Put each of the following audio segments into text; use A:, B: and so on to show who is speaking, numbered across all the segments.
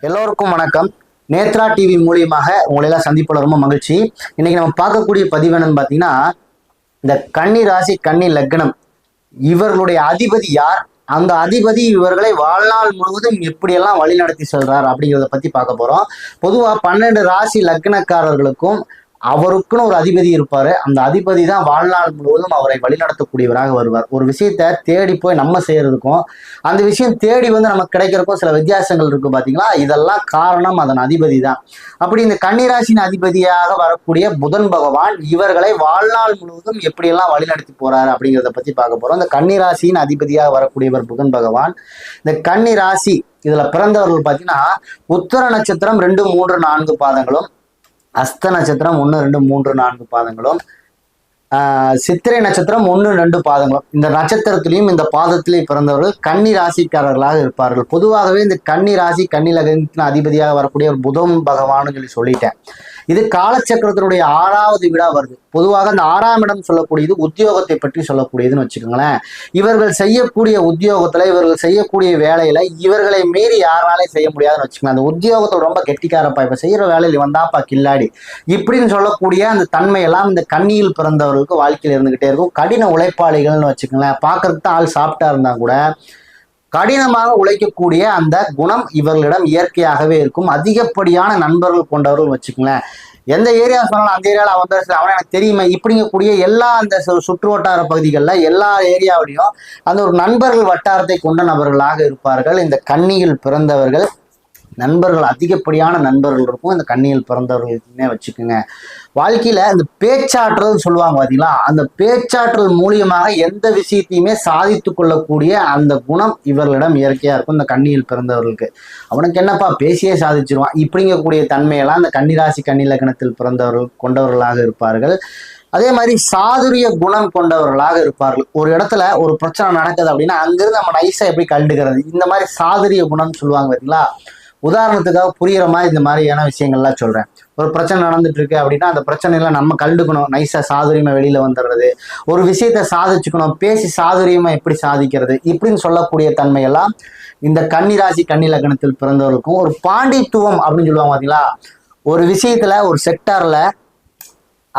A: எல்லோருக்கும் வணக்கம். நேத்ரா டிவி மூலியமாக உங்களை எல்லாம் சந்திப்புல ரொம்ப மகிழ்ச்சி. இன்னைக்கு நம்ம பார்க்கக்கூடிய பதிவு என்னன்னு பார்த்தீங்கன்னா இந்த கன்னி ராசி கன்னி லக்னம். இவர்களுடைய அதிபதி யார்? அந்த அதிபதி இவர்களை வாழ்நாள் முழுவதும் எப்படியெல்லாம் வழிநடத்தி செல்றார் அப்படிங்கிறத பத்தி பார்க்க போறோம். பொதுவா பன்னெண்டு ராசி லக்னக்காரர்களுக்கும் அவருக்குன்னு ஒரு அதிபதி இருப்பாரு. அந்த அதிபதி தான் வாழ்நாள் முழுவதும் அவரை வழிநடத்தக்கூடியவராக வருவார். ஒரு விஷயத்த தேடி போய் நம்ம செய்யறதுக்கும் அந்த விஷயம் தேடி வந்து நமக்கு கிடைக்கிறக்கும் சில வித்தியாசங்கள் இருக்கு பாத்தீங்களா? இதெல்லாம் காரணம் அதன் அதிபதி தான். அப்படி இந்த கன்னிராசியின் அதிபதியாக வரக்கூடிய புதன் பகவான் இவர்களை வாழ்நாள் முழுவதும் எப்படியெல்லாம் வழிநடத்தி போறாரு அப்படிங்கிறத பத்தி பார்க்க போறோம். இந்த கன்னிராசியின் அதிபதியாக வரக்கூடியவர் புதன் பகவான். இந்த கன்னிராசி இதுல பிறந்தவர்கள் பார்த்தீங்கன்னா உத்தர நட்சத்திரம் ரெண்டு மூன்று நான்கு பாதங்களும் அஸ்த நட்சத்திரம் ஒன்று ரெண்டு மூன்று நான்கு பாதங்களும் சித்திரை நட்சத்திரம் ஒன்று ரெண்டு பாதங்களும் இந்த நட்சத்திரத்திலையும் இந்த பாதத்திலையும் பிறந்தவர்கள் கன்னி ராசிக்காரர்களாக இருப்பார்கள். பொதுவாகவே இந்த கன்னி ராசி கன்னி அதிபதியாக வரக்கூடிய ஒரு புதம் பகவான்னு சொல்லி சொல்லிட்டேன். இது காலச்சக்கரத்தினுடைய ஆறாவது விடா வருது. பொதுவாக அந்த ஆறாம் இடம் சொல்லக்கூடியது உத்தியோகத்தை பற்றி சொல்லக்கூடியதுன்னு வச்சுக்கோங்களேன். இவர்கள் செய்யக்கூடிய உத்தியோகத்துல இவர்கள் செய்யக்கூடிய வேலையில இவர்களை மீறி யாராலையும் செய்ய முடியாதுன்னு வச்சுக்கோங்க. அந்த உத்தியோகத்தை ரொம்ப கெட்டிக்காரப்பா. இப்ப செய்யற வேலையில் வந்தாப்பா கில்லாடி. இப்படின்னு சொல்லக்கூடிய அந்த தன்மையெல்லாம் இந்த கண்ணியில் பிறந்தவர் பிறந்தவர்களுக்கு வாழ்க்கையில் இருந்துகிட்டே இருக்கும். கடின உழைப்பாளிகள்னு வச்சுக்கோங்களேன் பார்க்கறதுக்கு தான் ஆள் சாப்பிட்டா இருந்தா கூட கடினமாக உழைக்கக்கூடிய அந்த குணம் இவர்களிடம் இயற்கையாகவே இருக்கும். அதிகப்படியான நண்பர்கள் கொண்டவர்கள் வச்சுக்கோங்களேன். எந்த ஏரியா சொன்னாலும் அந்த ஏரியாவில் அவன் வந்து அவனை எனக்கு தெரியுமே இப்படிங்கக்கூடிய எல்லா அந்த சுற்று வட்டார பகுதிகளில் எல்லா ஏரியாவிலையும் அந்த ஒரு நண்பர்கள் வட்டாரத்தை கொண்ட நபர்களாக இருப்பார்கள். இந்த கன்னியில் பிறந்தவர்கள் நண்பர்கள் அதிகப்படியான நண்பர்கள் இருக்கும். இந்த கண்ணியில் பிறந்தவர்களுக்குன்னே வச்சுக்கோங்க. வாழ்க்கையில இந்த பேச்சாற்றல் சொல்லுவாங்க பார்த்தீங்களா அந்த பேச்சாற்றல் மூலியமாக எந்த விஷயத்தையுமே சாதித்து கொள்ளக்கூடிய அந்த குணம் இவர்களிடம் இயற்கையா இருக்கும். இந்த கண்ணியில் பிறந்தவர்களுக்கு. அவனுக்கு என்னப்பா பேசியே சாதிச்சிருவான். இப்படிங்கக்கூடிய தன்மையெல்லாம் அந்த கன்னிராசி கண்ணிலக்கணத்தில் பிறந்தவர்கள் கொண்டவர்களாக இருப்பார்கள். அதே மாதிரி சாதுரிய குணம் கொண்டவர்களாக இருப்பார்கள். ஒரு இடத்துல ஒரு பிரச்சனை நடக்குது அப்படின்னா அங்கிருந்து நம்ம நைஸா எப்படி கண்டுக்கிறது இந்த மாதிரி சாதுரிய குணம்னு சொல்லுவாங்க பார்த்தீங்களா உதாரணத்துக்காக புரியுற மாதிரி இந்த மாதிரியான விஷயங்கள்லாம் சொல்றேன். ஒரு பிரச்சனை நடந்துட்டு இருக்கு அப்படின்னா அந்த பிரச்சனையில நம்ம கண்டுக்கணும் நைஸா சாதுரியமா வெளியில வந்துடுறது. ஒரு விஷயத்த சாதிச்சுக்கணும். பேசி சாதுரியமா எப்படி சாதிக்கிறது? இப்படின்னு சொல்லக்கூடிய தன்மையெல்லாம் இந்த கன்னிராசி கன்னி லக்னத்தில் பிறந்தவர்களுக்கும் ஒரு பாண்டித்துவம் அப்படின்னு சொல்லுவாங்க பாத்தீங்களா? ஒரு விஷயத்துல ஒரு செக்டார்ல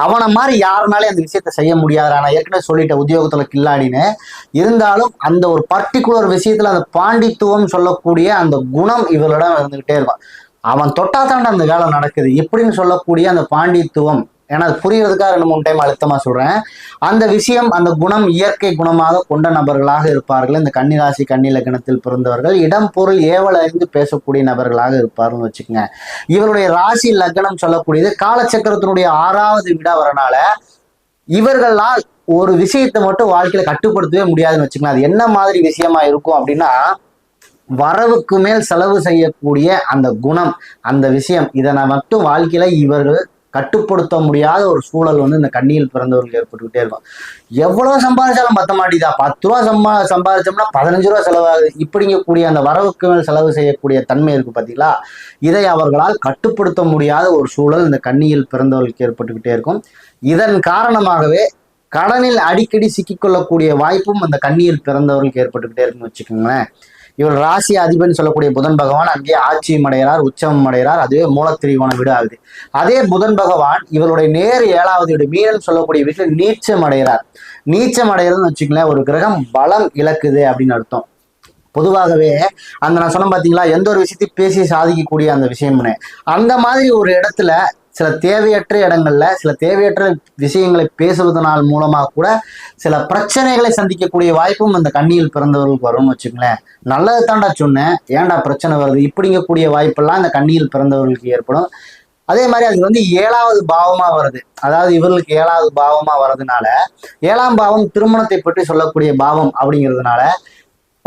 A: அவனை மாதிரி யாருனாலே அந்த விஷயத்த செய்ய முடியாது. நான் ஏற்கனவே சொல்லிட்டேன் உத்தியோகத்துல கில்லாடின்னு. இருந்தாலும் அந்த ஒரு பர்டிகுலர் விஷயத்துல அந்த பாண்டித்துவம் சொல்லக்கூடிய அந்த குணம் இவர்களிடம் இருந்துகிட்டே இருக்கும். அவன் தொட்டாத்தாண்ட அந்த வேலை நடக்குது. இப்படின்னு சொல்லக்கூடிய அந்த பாண்டித்துவம் ஏன்னா அது புரியறதுக்காக ரெண்டு மூணு டைம் அழுத்தமாக சொல்கிறேன் அந்த விஷயம் அந்த குணம் இயற்கை குணமாக கொண்ட நபர்களாக இருப்பார்கள். இந்த கன்னிராசி கன்னி லக்னத்தில் பிறந்தவர்கள் இடம் பொருள் ஏவல் அறிந்து பேசக்கூடிய நபர்களாக இருப்பார்கள்னு வச்சுக்கோங்க. இவருடைய ராசி லக்னம் சொல்லக்கூடியது காலச்சக்கரத்தினுடைய ஆறாவது விடா வரனால இவர்களால் ஒரு விஷயத்தை மட்டும் வாழ்க்கையில கட்டுப்படுத்தவே முடியாதுன்னு வச்சுக்கலாம் அது என்ன மாதிரி விஷயமா இருக்கும் அப்படின்னா வரவுக்கு மேல் செலவு செய்யக்கூடிய அந்த குணம் அந்த விஷயம் இதனை மட்டும் வாழ்க்கையில இவர்கள் கட்டுப்படுத்த முடியாத ஒரு சூழல் வந்து இந்த கண்ணியில் பிறந்தவர்கள் ஏற்பட்டுக்கிட்டே இருக்கும். எவ்வளவு சம்பாதிச்சாலும் பத்த மாட்டேதா பத்து ரூபா சம்பா சம்பாதிச்சோம்னா பதினஞ்சு ரூபா செலவாகுது. இப்படிங்கக்கூடிய அந்த வரவுக்கு மேல் செலவு செய்யக்கூடிய தன்மை இருக்கு பார்த்தீங்களா இதை அவர்களால் கட்டுப்படுத்த முடியாத ஒரு சூழல் இந்த கண்ணியில் பிறந்தவர்களுக்கு ஏற்பட்டுக்கிட்டே இருக்கும். இதன் காரணமாகவே கடனில் அடிக்கடி சிக்கிக்கொள்ளக்கூடிய வாய்ப்பும் அந்த கண்ணியில் பிறந்தவர்களுக்கு ஏற்பட்டுக்கிட்டே இருக்குன்னு வச்சுக்கோங்களேன். இவர் ராசி அதிபன் சொல்லக்கூடிய புதன் பகவான் அங்கே ஆட்சியும் அடைகிறார் உச்சமும் அடைகிறார் அதுவே மூலத்திரிகோணம் வீடு ஆகுது. அதே புதன் பகவான் இவருடைய நேர் ஏழாவது வீடு மீனன் சொல்லக்கூடிய வீட்டில் நீச்சம் அடைகிறார். நீச்சம் அடைகிறதுன்னு வச்சுக்கங்களேன் ஒரு கிரகம் பலம் இழக்குது அப்படின்னு அர்த்தம். பொதுவாகவே அந்த நான் சொன்னேன் பார்த்தீங்களா எந்த ஒரு விஷயத்தையும் பேசி சாதிக்கக்கூடிய அந்த விஷயம்னு. அந்த மாதிரி ஒரு இடத்துல சில தேவையற்ற இடங்கள்ல சில தேவையற்ற விஷயங்களை பேசுவதனால் மூலமாக கூட சில பிரச்சனைகளை சந்திக்கக்கூடிய வாய்ப்பும் அந்த கண்ணியில் பிறந்தவர்களுக்கு வரும்னு வச்சுங்களேன் நல்லது தாண்டா சொன்னேன். ஏன்டா பிரச்சனை வருது? இப்படிங்கக்கூடிய வாய்ப்பெல்லாம் இந்த கண்ணியில் பிறந்தவர்களுக்கு ஏற்படும். அதே மாதிரி அது வந்து ஏழாவது பாவமா வருது. அதாவது இவர்களுக்கு ஏழாவது பாவமா வர்றதுனால ஏழாம் பாவம் திருமணத்தை பற்றி சொல்லக்கூடிய பாவம் அப்படிங்கிறதுனால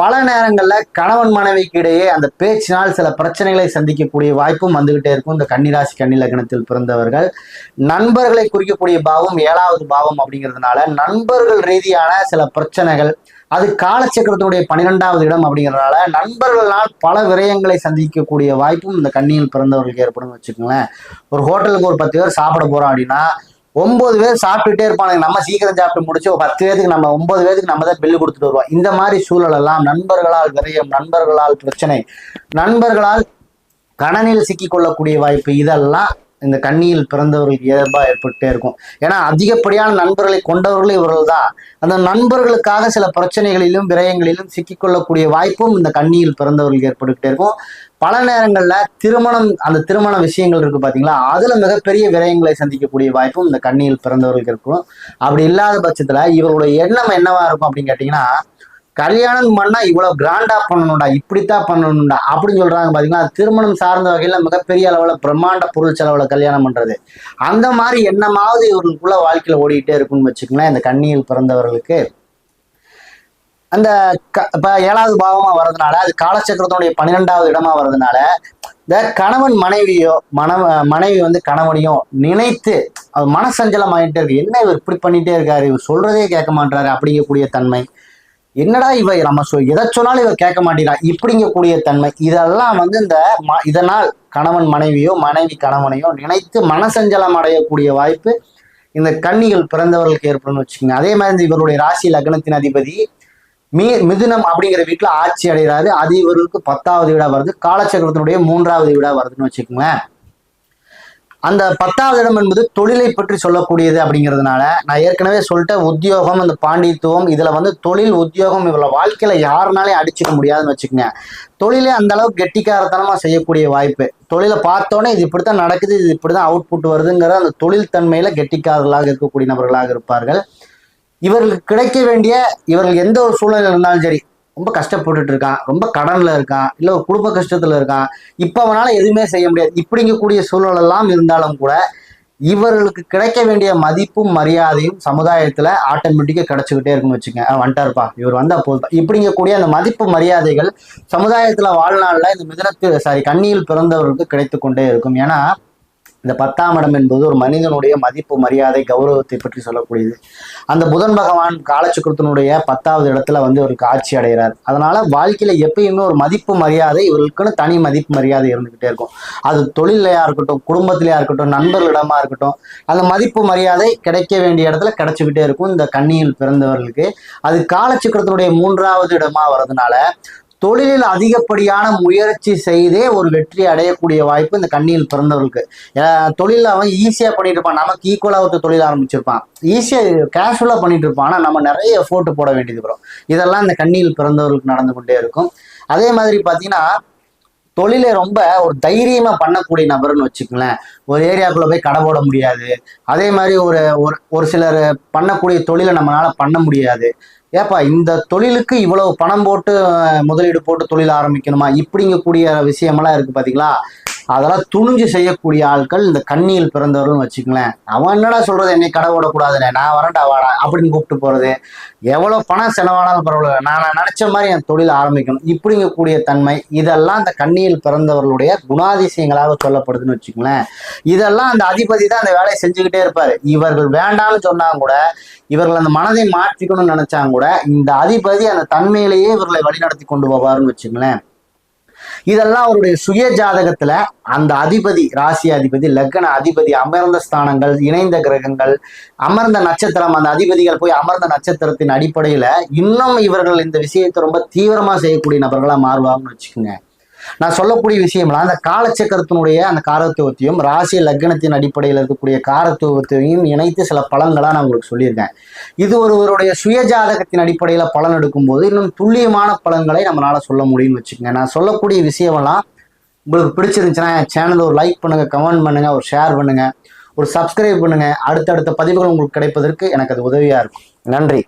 A: பல நேரங்களில் கணவன் மனைவிக்கு இடையே அந்த பேச்சினால் சில பிரச்சனைகளை சந்திக்கக்கூடிய வாய்ப்பும் வந்துகிட்டே இருக்கும். இந்த கன்னிராசி கன்னிலக்கணத்தில் பிறந்தவர்கள். நண்பர்களை குறிக்கக்கூடிய பாவம் ஏழாவது பாவம் அப்படிங்கிறதுனால நண்பர்கள் ரீதியான சில பிரச்சனைகள் அது காலச்சக்கரத்தினுடைய பன்னிரெண்டாவது இடம் அப்படிங்கிறதுனால நண்பர்களால் பல விரயங்களை சந்திக்கக்கூடிய வாய்ப்பும் இந்த கண்ணியில் பிறந்தவர்களுக்கு ஏற்படும் வச்சுக்கோங்களேன். ஒரு ஹோட்டலுக்கு ஒரு பத்து பேர் சாப்பிட போறோம் அப்படின்னா ஒன்பது பேர் சாப்பிட்டுட்டே இருப்பானுங்க. நம்ம சீக்கிரம் சாப்பிட்டு முடிச்சு ஒரு பத்து பேருக்கு நம்ம ஒன்பது பேருக்கு நம்ம தான் பில்லு கொடுத்துட்டு வருவோம். இந்த மாதிரி சூழல் எல்லாம் நண்பர்களால் விரயம் நண்பர்களால் பிரச்சனை நண்பர்களால் கடனில் சிக்கிக்கொள்ளக்கூடிய வாய்ப்பு இதெல்லாம் இந்த கண்ணியில் பிறந்தவர்களுக்கு இயல்பா ஏற்பட்டே இருக்கும். ஏன்னா அதிகப்படியான நண்பர்களை கொண்டவர்கள் இவர்கள் தான் அந்த நண்பர்களுக்காக சில பிரச்சனைகளிலும் விரயங்களிலும் சிக்கிக்கொள்ளக்கூடிய வாய்ப்பும் இந்த கண்ணியில் பிறந்தவர்களுக்கு ஏற்பட்டுக்கிட்டே இருக்கும். பல நேரங்களில் திருமணம் அந்த திருமண விஷயங்கள் இருக்கு பார்த்தீங்களா அதில் மிகப்பெரிய விரயங்களை சந்திக்கக்கூடிய வாய்ப்பும் இந்த கண்ணியில் பிறந்தவர்களுக்கு இருக்கும் அப்படி இல்லாத பட்சத்தில் இவர்களுடைய எண்ணம் என்னவா இருக்கும் அப்படின்னு கேட்டிங்கன்னா கல்யாணம் பண்ணா இவ்வளவு கிராண்டா பண்ணணும்டா இப்படித்தான் பண்ணணும்டா அப்படின்னு சொல்றாங்க பாத்தீங்கன்னா திருமணம் சார்ந்த வகையில மிகப்பெரிய அளவுல பிரம்மாண்ட பொருள் செலவுல கல்யாணம் பண்றது. அந்த மாதிரி என்னமாவது இவர்களுக்குள்ள வாழ்க்கையில ஓடிக்கிட்டே இருக்கும்னு வச்சுக்கோங்களேன் இந்த கண்ணியில் பிறந்தவர்களுக்கு. அந்த க இப்ப ஏழாவது பாவமா வர்றதுனால அது காலச்சக்கரத்தினுடைய பன்னிரெண்டாவது இடமா வர்றதுனால இந்த கணவன் மனைவியோ மன மனைவி வந்து கணவனையும் நினைத்து மனசஞ்சலம் ஆகிட்டே இருக்கு. என்ன இவர் இப்படி பண்ணிட்டே இருக்காரு? இவர் சொல்றதே கேட்க மாட்டாரு அப்படிங்கக்கூடிய தன்மை. என்னடா இவ? நம்ம சொல் எதை சொன்னாலும் இவ கேட்க மாட்டேங்கிறா இப்படிங்கக்கூடிய தன்மை. இதெல்லாம் வந்து இந்த ம- இதனால் கணவன் மனைவியோ மனைவி கணவனையோ நினைத்து மனசஞ்சலம் அடையக்கூடிய வாய்ப்பு இந்த கன்னிகள் பிறந்தவர்களுக்கு ஏற்படும்னு வச்சுக்கோங்க. அதே மாதிரி இந்த இவருடைய ராசி லக்னத்தின் அதிபதி மீ மிதுனம் அப்படிங்கிற வீட்டில் ஆட்சி அடைகிறாரு. அது இவருக்கு பத்தாவது வீடாக வருது. காலச்சக்கரத்தினுடைய மூன்றாவது வீடாக வருதுன்னு வச்சுக்கோங்களேன் அந்த பத்தாவது இடம் என்பது தொழிலை பற்றி சொல்லக்கூடியது அப்படிங்கிறதுனால நான் ஏற்கனவே சொல்லிட்டேன் உத்தியோகம் அந்த பாண்டித்துவம் இதுல வந்து தொழில் உத்தியோகம் இவ்வளவு வாழ்க்கையில யாருனாலையும் அடிச்சுக்க முடியாதுன்னு வச்சுக்கோங்க. தொழிலே அந்த அளவுக்கு கெட்டிக்காரத்தனமா செய்யக்கூடிய வாய்ப்பு. தொழிலை பார்த்தோன்னே இது இப்படித்தான் நடக்குது இது இப்படிதான் அவுட்புட் வருதுங்கிற அந்த தொழில் தன்மையில கெட்டிக்காரர்களாக இருக்கக்கூடிய நபர்களாக இருப்பார்கள். இவர்களுக்கு கிடைக்க வேண்டிய இவர்கள் எந்த ஒரு சூழ்நிலை இருந்தாலும் சரி ரொம்ப கஷ்டப்பட்டுட்டு இருக்கான் ரொம்ப கடனில் இருக்கான் இல்லை ஒரு குடும்ப கஷ்டத்தில் இருக்கான். இப்போ அவனால எதுவுமே செய்ய முடியாது. இப்படிங்கக்கூடிய சூழலெல்லாம் இருந்தாலும் கூட இவர்களுக்கு கிடைக்க வேண்டிய மதிப்பும் மரியாதையும் சமுதாயத்தில் ஆட்டோமேட்டிக்காக கிடச்சிக்கிட்டே இருக்குன்னு வச்சுங்க "ஆ, வந்துட்டாருப்பா இவர் வந்தால் போதும். இப்படிங்கக்கூடிய அந்த மதிப்பு மரியாதைகள் சமுதாயத்தில் வாழ்நாளில் இந்த மிதனத்து சாரி கண்ணியில் பிறந்தவர்களுக்கு கிடைத்து கொண்டே இருக்கும். ஏன்னா இந்த பத்தாம் இடம் என்பது ஒரு மனிதனுடைய மதிப்பு மரியாதை கௌரவத்தை பற்றி சொல்லக்கூடியது. அந்த புதன் பகவான் காலச்சுக்கரத்தினுடைய பத்தாவது இடத்துல வந்து இவருக்கு ஆட்சி அடைகிறார். அதனால வாழ்க்கையில எப்பயுமே ஒரு மதிப்பு மரியாதை இவர்களுக்குன்னு தனி மதிப்பு மரியாதை இருந்துகிட்டே இருக்கும். அது தொழிலையா இருக்கட்டும் குடும்பத்திலையா இருக்கட்டும் நண்பர்களிடமா இருக்கட்டும் அந்த மதிப்பு மரியாதை கிடைக்க வேண்டிய இடத்துல கிடைச்சிக்கிட்டே இருக்கும் இந்த கண்ணியில் பிறந்தவர்களுக்கு. அது காலச்சுக்கரத்தினுடைய மூன்றாவது இடமா வர்றதுனால தொழிலில் அதிகப்படியான முயற்சி செய்தே ஒரு வெற்றி அடையக்கூடிய வாய்ப்பு இந்த கண்ணியில் பிறந்தவர்களுக்கு. அஹ் அவன் ஈஸியாக பண்ணிட்டு இருப்பான். நமக்கு ஈக்குவலாக ஒரு தொழில் ஆரம்பிச்சிருப்பான். ஈஸியாக கேஷுவலாக பண்ணிட்டு இருப்பான். நம்ம நிறைய எஃபோர்ட் போட வேண்டியது வரும் இதெல்லாம் இந்த கண்ணியில் பிறந்தவர்களுக்கு நடந்து கொண்டே இருக்கும். அதே மாதிரி பார்த்தீங்கன்னா தொழிலை ரொம்ப ஒரு தைரியமா பண்ணக்கூடிய நபர்னு வச்சுக்கங்களேன். ஒரு ஏரியாக்குள்ள போய் கடை போட முடியாது. அதே மாதிரி ஒரு ஒரு ஒரு சிலர் பண்ணக்கூடிய தொழிலை நம்மளால பண்ண முடியாது. ஏப்பா இந்த தொழிலுக்கு இவ்வளவு பணம் போட்டு முதலீடு போட்டு தொழில் ஆரம்பிக்கணுமா? இப்படிங்கக்கூடிய விஷயமெல்லாம் இருக்கு பாத்தீங்களா? அதெல்லாம் துணிஞ்சு செய்யக்கூடிய ஆட்கள் இந்த கண்ணியில் பிறந்தவர்கள்னு வச்சுக்கங்களேன். அவன் என்னடா சொல்றது? என்னை கடை ஓடக்கூடாதுண்ணே நான் வரேன்டா வாடா அப்படின்னு கூப்பிட்டு போறது. எவ்வளவு பணம் செலவானாலும் பரவாயில்ல. நான் நினைச்ச மாதிரி என் தொழில் ஆரம்பிக்கணும். இப்படிங்கக்கூடிய தன்மை இதெல்லாம் இந்த கண்ணியில் பிறந்தவர்களுடைய குணாதிசயங்களாக சொல்லப்படுதுன்னு வச்சுக்கங்களேன். இதெல்லாம் அந்த அதிபதி தான் அந்த வேலையை செஞ்சுக்கிட்டே இருப்பாரு. இவர்கள் வேண்டாம்னு சொன்னாங்க கூட இவர்கள் அந்த மனதை மாற்றிக்கணும்னு நினைச்சாங்க கூட இந்த அதிபதி அந்த தன்மையிலேயே இவர்களை வழிநடத்தி கொண்டு போவாருன்னு வச்சுங்களேன் இதெல்லாம் அவருடைய சுய ஜாதகத்துல அந்த அதிபதி ராசி அதிபதி லக்ன அதிபதி அமர்ந்த ஸ்தானங்கள் இணைந்த கிரகங்கள் அமர்ந்த நட்சத்திரம் அந்த அதிபதிகள் போய் அமர்ந்த நட்சத்திரத்தின் அடிப்படையில இன்னும் இவர்கள் இந்த விஷயத்தை ரொம்ப தீவிரமா செய்யக்கூடிய நபர்களா மாறுவாங்கன்னு வச்சுக்கோங்க. நான் சொல்லக்கூடிய விஷயம்லாம் அந்த காலச்சக்கரத்தினுடைய அந்த காரத்துவத்தையும் ராசி லக்னத்தின் அடிப்படையில் இருக்கக்கூடிய காரத்துவத்தையும் இணைத்து சில பலன்களாக நான் உங்களுக்கு சொல்லியிருக்கேன். இது ஒருவருடைய சுயஜாதகத்தின் அடிப்படையில் பலன் எடுக்கும்போது இன்னும் துல்லியமான பலன்களை நம்மளால சொல்ல முடியும்னு வச்சுக்கோங்க. நான் சொல்லக்கூடிய விஷயமெல்லாம் உங்களுக்கு பிடிச்சிருந்துச்சுன்னா என் சேனல் ஒரு லைக் பண்ணுங்க கமெண்ட் பண்ணுங்க ஒரு ஷேர் பண்ணுங்க ஒரு சப்ஸ்கிரைப் பண்ணுங்க. அடுத்தடுத்த பதிவுகள் உங்களுக்கு கிடைப்பதற்கு எனக்கு அது உதவியாக இருக்கும். நன்றி.